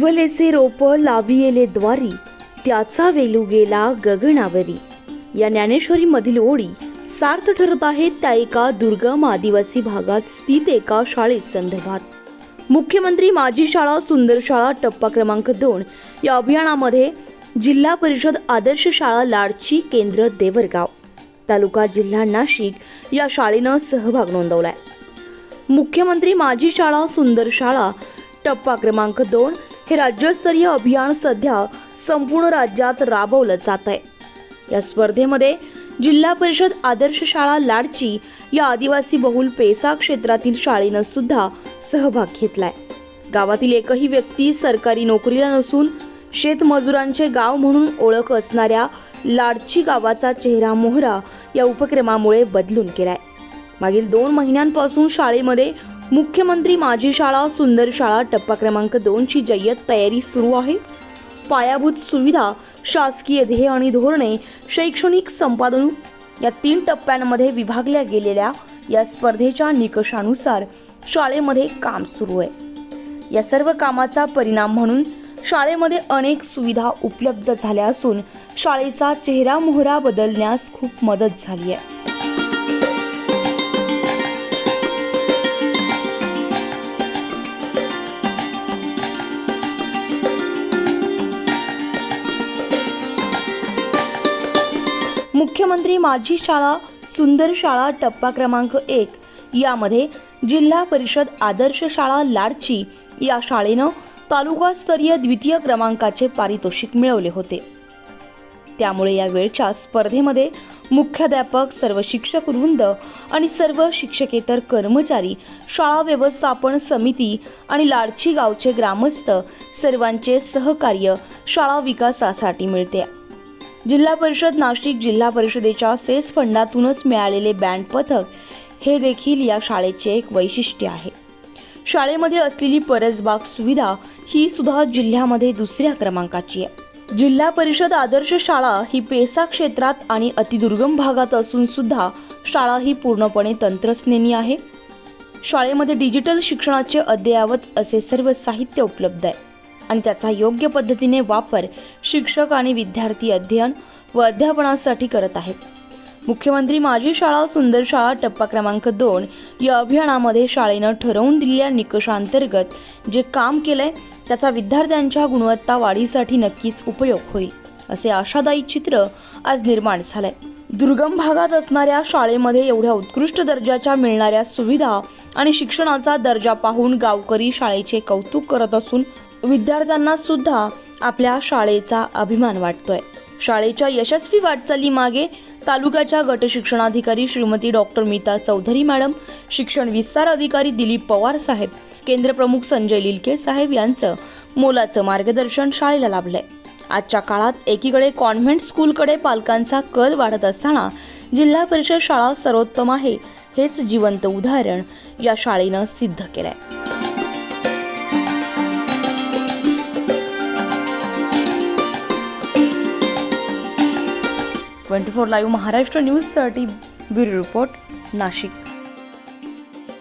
उगलेसे रोप लावियेले द्वारी त्याचा वेलू गेला गगनावरी. या ज्ञानेश्वरीमधील ओळी सार्थ ठरत आहेत त्या एका दुर्गम आदिवासी भागात स्थित एका शाळेत संदर्भात. मुख्यमंत्री माझी शाळा सुंदर शाळा टप्पा क्रमांक दोन या अभियानामध्ये जिल्हा परिषद आदर्श शाळा लाडची केंद्र देवरगाव. तालुका जिल्हा नाशिक या शाळेनं सहभाग नोंदवलाय. मुख्यमंत्री माझी शाळा सुंदर शाळा टप्पा क्रमांक दोन हे राज्यस्तरीय अभियान सध्या संपूर्ण राज्यात राबवलं जात आहे. या स्पर्धेमध्ये जिल्हा परिषद आदर्श शाळा लाडची या आदिवासी बहुल पेसा क्षेत्रातील शाळेनं सुद्धा सहभाग घेतलाय. गावातील एकही व्यक्ती सरकारी नोकरीला नसून शेतमजुरांचे गाव म्हणून ओळख असणाऱ्या लाडची गावाचा चेहरा मोहरा या उपक्रमामुळे बदलून गेलाय. मागील दोन महिन्यांपासून शाळेमध्ये मुख्यमंत्री माझी शाळा सुंदर शाळा टप्पा क्रमांक दोनची जय्यत तयारी सुरू आहे. पायाभूत सुविधा शासकीय ध्येय आणि धोरणे शैक्षणिक संपादन या तीन टप्प्यांमध्ये विभागल्या गेलेल्या या स्पर्धेच्या निकषानुसार शाळेमध्ये काम सुरू आहे. या सर्व कामाचा परिणाम म्हणून शाळेमध्ये अनेक सुविधा उपलब्ध झाल्या असून शाळेचा चेहरा मोहरा बदलण्यास खूप मदत झाली आहे. मुख्यमंत्री माझी शाळा सुंदर शाळा टप्पा क्रमांक एक. यामध्ये जिल्हा परिषद आदर्श शाळा लाडची या शाळेनं तालुकास्तरीय द्वितीय क्रमांकाचे पारितोषिक मिळवले होते. त्यामुळे या वेळच्या स्पर्धेमध्ये मुख्याध्यापक सर्व शिक्षक वृंद आणि सर्व शिक्षकेतर कर्मचारी शाळा व्यवस्थापन समिती आणि लाडची गावचे ग्रामस्थ सर्वांचे सहकार्य शाळा विकासासाठी मिळते. जिल्हा परिषद नाशिक जिल्हा परिषदेच्या सेस फंडातूनच मिळालेले बँड पथक हे देखील या शाळेचे एक वैशिष्ट्य आहे. शाळेमध्ये असलेली परसबाग सुविधा ही सुद्धा जिल्ह्यामध्ये दुसऱ्या क्रमांकाची आहे. जिल्हा परिषद आदर्श शाळा ही पेसा क्षेत्रात आणि अतिदुर्गम भागात असून सुद्धा शाळा ही पूर्णपणे तंत्रस्नेनी आहे. शाळेमध्ये डिजिटल शिक्षणाचे अद्ययावत असे सर्व साहित्य उपलब्ध आहे. आणि त्याचा योग्य पद्धतीने वापर शिक्षक आणि विद्यार्थी अध्ययन व अध्यापनासाठी करत आहेत. मुख्यमंत्री माझी शाळा सुंदर शाळा टप्पा क्रमांक दोन या अभियानामध्ये शाळेनं ठरवून दिलेल्या निकषांतर्गत जे काम केलंय त्याचा विद्यार्थ्यांच्या गुणवत्ता वाढीसाठी नक्कीच उपयोग होईल असे आशादायी चित्र आज निर्माण झालंय. दुर्गम भागात असणाऱ्या शाळेमध्ये एवढ्या उत्कृष्ट दर्जाच्या मिळणाऱ्या सुविधा आणि शिक्षणाचा दर्जा पाहून गावकरी शाळेचे कौतुक करत असून विद्यार्थ्यांना सुद्धा आपल्या शाळेचा अभिमान वाटतोय. शाळेच्या यशस्वी वाटचालीमागे तालुक्याच्या गट शिक्षणाधिकारी श्रीमती डॉक्टर मीता चौधरी मॅडम शिक्षण विस्तार अधिकारी दिलीप पवार साहेब केंद्रप्रमुख संजय लिलके साहेब यांचं मोलाचं मार्गदर्शन शाळेला लाभलंय. आजच्या काळात एकीकडे कॉन्व्हेंट स्कूलकडे पालकांचा कल वाढत असताना जिल्हा परिषद शाळा सर्वोत्तम आहे हेच जिवंत उदाहरण या शाळेनं सिद्ध केलं आहे ट्वेंटी फोर लाईव्ह महाराष्ट्र न्यूजसाठी ब्युरो रिपोर्ट नाशिक.